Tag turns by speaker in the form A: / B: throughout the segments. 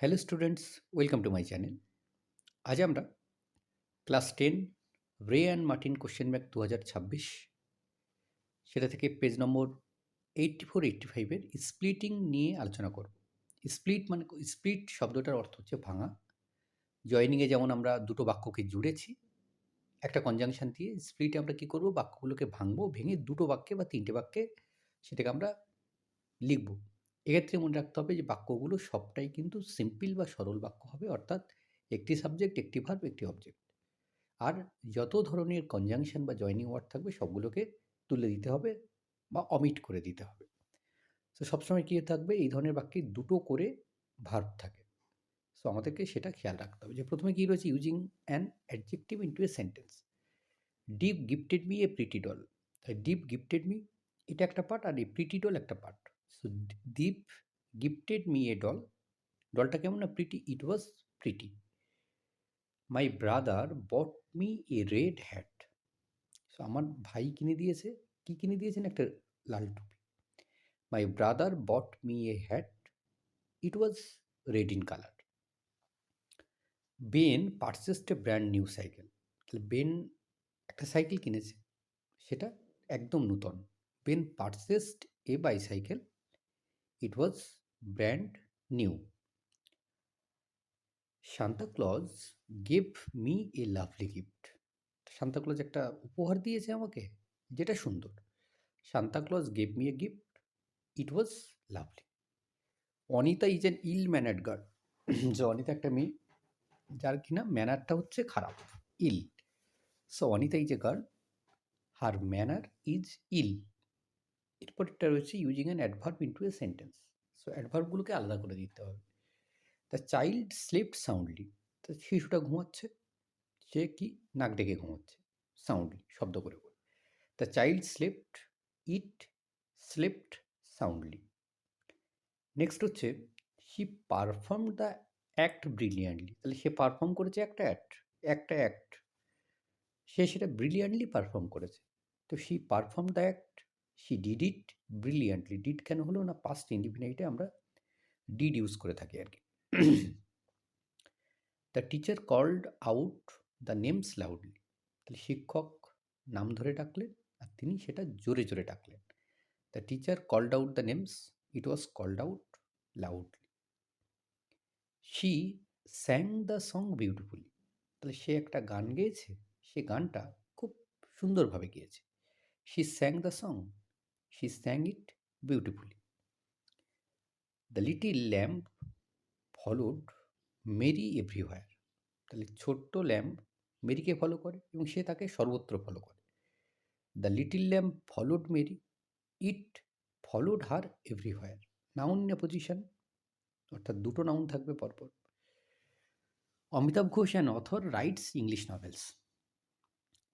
A: Hello students welcome to my channel আজ আমরা class ten Ray and Martin question bank দু হাজার ছাব্বিশ সেটা থেকে page number eighty four eighty ফাইভের স্প্লিটিং নিয়ে আলোচনা করব স্প্লিট মানে স্প্লিট শব্দটার অর্থ হচ্ছে ভাঙা জয়নিংয়ে যেমন আমরা দুটো বাক্যকে জুড়েছি একটা কনজাংশন দিয়ে স্প্লিটে আমরা কী করব বাক্যগুলোকে ভাঙবো ভেঙে দুটো বাক্যে বা তিনটে বাক্যে সেটাকে আমরা লিখব এক্ষেত্রে মনে রাখতে হবে যে বাক্যগুলো সবটাই কিন্তু সিম্পল বা সরল বাক্য হবে, অর্থাৎ একটি সাবজেক্ট একটি ভার্ব একটি অবজেক্ট আর যত ধরনের কনজাংশন বা জয়নিং ওয়ার্ড থাকবে, সবগুলোকে তুলে দিতে হবে বা অমিট করে দিতে হবে। তো সবসময় কী থাকবে? এই ধরনের বাক্যে দুটো করে ভার্ব থাকে। সো আমাদেরকে সেটা খেয়াল রাখতে হবে। যে প্রথমে কী রয়েছে? Using an adjective into a sentence Deep gifted me a pretty doll Deep gifted me এটা একটা পার্ট আর এই প্রিটি ডল একটা part so Deep gifted me a doll ডলটা কেমন না pretty it was pretty my brother bought me a red hat so আমার ভাই কিনে দিয়েছে। কি কিনে দিয়েছেন একটা লাল টুপি। My brother bought me a hat it was red in colour Ben purchased a brand new cycle তাহলে বেন একটা সাইকেল কিনেছে। সেটা একদম নূতন। Ben purchased a bicycle it was brand new Santa Claus gave me a lovely gift Santa Claus একটা উপহার দিয়েছে আমাকে, যেটা সুন্দর। Santa Claus gave me a gift it was lovely Anita is an ill mannered girl যে অনিতা একটা মেয়ে, যার কিনা ম্যানারটা হচ্ছে খারাপ ill so Anita is a girl her manner is ill এরপরটা রয়েছে using an adverb into a sentence so অ্যাডভার্বগুলোকে আলাদা করে দিতে হবে। দ্য চাইল্ড স্লিপড সাউন্ডলি তো শিশুটা ঘুমাচ্ছে, সে কি নাক ডেকে ঘুমাচ্ছে সাউন্ডলি শব্দ করে করে। The child slept it slept soundly next হচ্ছে he perform the act brilliantly তাহলে সে পারফর্ম করেছে একটা অ্যাক্ট একটা অ্যাক্ট সে সেটা ব্রিলিয়ান্টলি পারফর্ম করেছে। তো she perform the act she did it brilliantly did কেন হলো না? পাস্ট ইন্ডিফিনাইটে আমরা ডিড ইউজ করে থাকি আর কি। The teacher called out the names loudly তাহলে শিক্ষক নাম ধরে ডাকলেন আর তিনি সেটা জোরে জোরে ডাকলেন। The teacher called out the names it was called out loudly she sang the song beautifully তাহলে সে একটা গান গেয়েছে। সে গানটা খুব সুন্দরভাবে গিয়েছে। She sang the song she sang it beautifully the little lamb followed Mary everywhere তাহলে ছোট্ট ল্যাম্প মেরিকে ফলো করে এবং সে তাকে সর্বত্র ফলো করে। The little lamb followed Mary it followed her everywhere noun position অর্থাৎ দুটো নাউন থাকবে পরপর। Amitav Ghosh an author writes English novels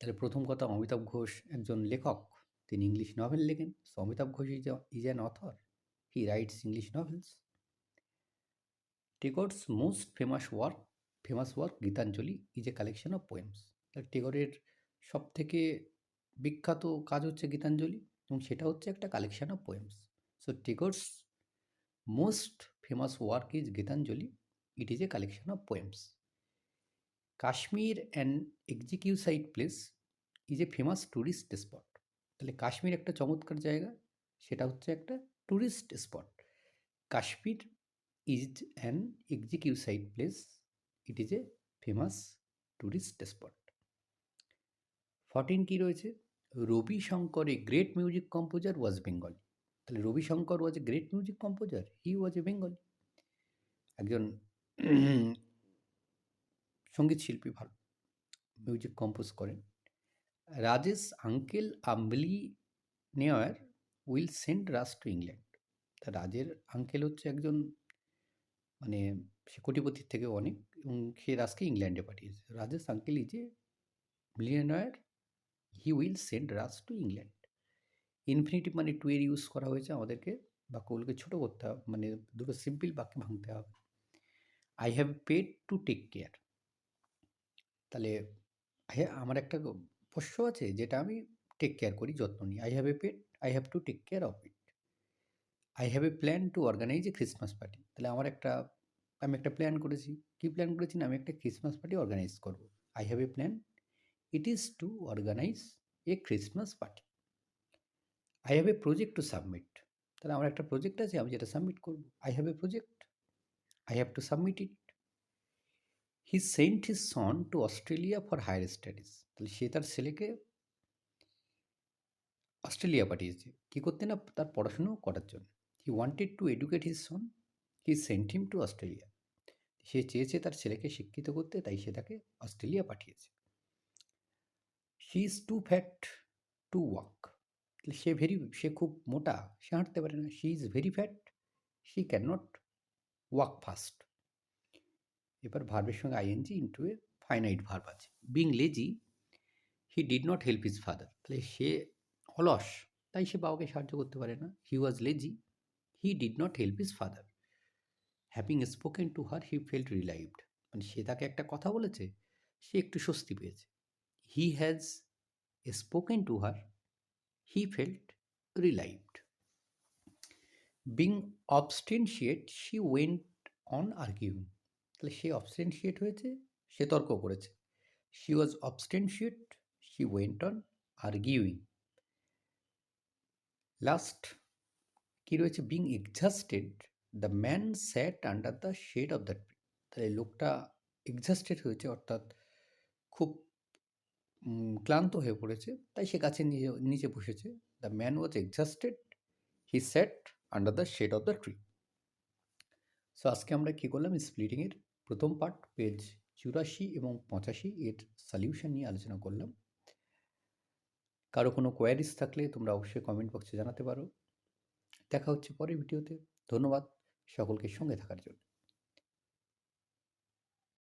A: তাহলে প্রথম কথা, অমিতাভ ঘোষ একজন লেখক। তিনি ইংলিশ নভেল লেখেন। Amitav Ghosh is an author he writes English novels Tagore's most famous work famous work Gitanjali is a collection of poems টেগরের সব থেকে বিখ্যাত কাজ হচ্ছে গীতাঞ্জলি এবং সেটা হচ্ছে একটা collection of poems so Tagore's most famous work is Gitanjali. It is a collection of poems Kashmir and exquisite place is a famous tourist spot তাহলে কাশ্মীর একটা চমৎকার জায়গা। সেটা হচ্ছে একটা tourist spot Kashmir is an exquisite place it is a famous tourist spot fourteen কী রয়েছে? Ravi Shankar a great music composer was Bengali তাহলে Ravi Shankar was a great music composer he was a Bengali একজন সংগীত শিল্পী ভালো music compose করেন। Rajesh, uncle, আম্বলি near will send Raj to England. তা রাজের uncle হচ্ছে একজন মানে সে কোটিপতির থেকে অনেক এবং সে রাজকে ইংল্যান্ডে পাঠিয়েছে। Rajesh, uncle is a he will send Raj to England. Infinitive মানে টু এর ইউজ করা হয়েছে আমাদেরকে বাক্যগুলোকে ছোটো করতে হবে মানে দুটো সিম্পল বাক্যে ভাঙতে হবে। I have pet to take care তাহলে আমার একটা পোষ্য আছে যেটা আমি টেক কেয়ার করি, যত্ন নিই। I have a pet I have to take care of it I have a plan to organise a Christmas party তাহলে আমার একটা, আমি একটা প্ল্যান করেছি। কী প্ল্যান করেছি না? আমি একটা ক্রিসমাস পার্টি অর্গানাইজ করব। I have a plan it is to organise a Christmas party I have a project to submit তাহলে আমার একটা প্রজেক্ট আছে, আমি যেটা সাবমিট করব। I have a project I have to submit it he sent his son to Australia for higher studies তাহলে সে তার ছেলেকে অস্ট্রেলিয়া পাঠিয়েছে। কী করতে না? তার পড়াশুনো করার জন্য। He wanted to educate his son he sent him to Australia সে চেয়েছে তার ছেলেকে শিক্ষিত করতে, তাই সে তাকে অস্ট্রেলিয়া পাঠিয়েছে। She is too fat to walk তাহলে সে ভেরি সে খুব মোটা, সে হাঁটতে পারে না। She is very fat she can not walk fast এবার ভার্বের সঙ্গে I N G into a finite verb আছে। Being lazy he did not help his father তাহলে সে অলস, তাই সে বাবাকে সাহায্য করতে পারে না। He was lazy he did not help his father having spoken to her he felt relieved মানে সে তাকে একটা কথা বলেছে, সে একটু স্বস্তি পেয়েছে। He has spoken to her he felt relieved being obstinate she went on arguing তাহলে সে অবস্টেনশিয়েট হয়েছে, সে তর্ক করেছে। She was obstinate she went on arguing last কী রয়েছে? Being exhausted the man sat under the shade of the tree তাহলে লোকটা exhausted হয়েছে, অর্থাৎ খুব ক্লান্ত হয়ে পড়েছে। তাই সে গাছের নিচে নিচে বসেছে। The man was exhausted he sat under the shade of the tree so আজকে আমরা কী করলাম? স্প্লিটিংয়ের প্রথম পার্ট পেজ চুরাশি এবং পঁচাশি এর সলিউশন নিয়ে আলোচনা করলাম। কারও কোনো কোয়ারিজ থাকলে তোমরা অবশ্যই কমেন্ট বক্সে জানাতে পারো। দেখা হচ্ছে পরের ভিডিওতে ধন্যবাদ। সকলকে সঙ্গে থাকার জন্য।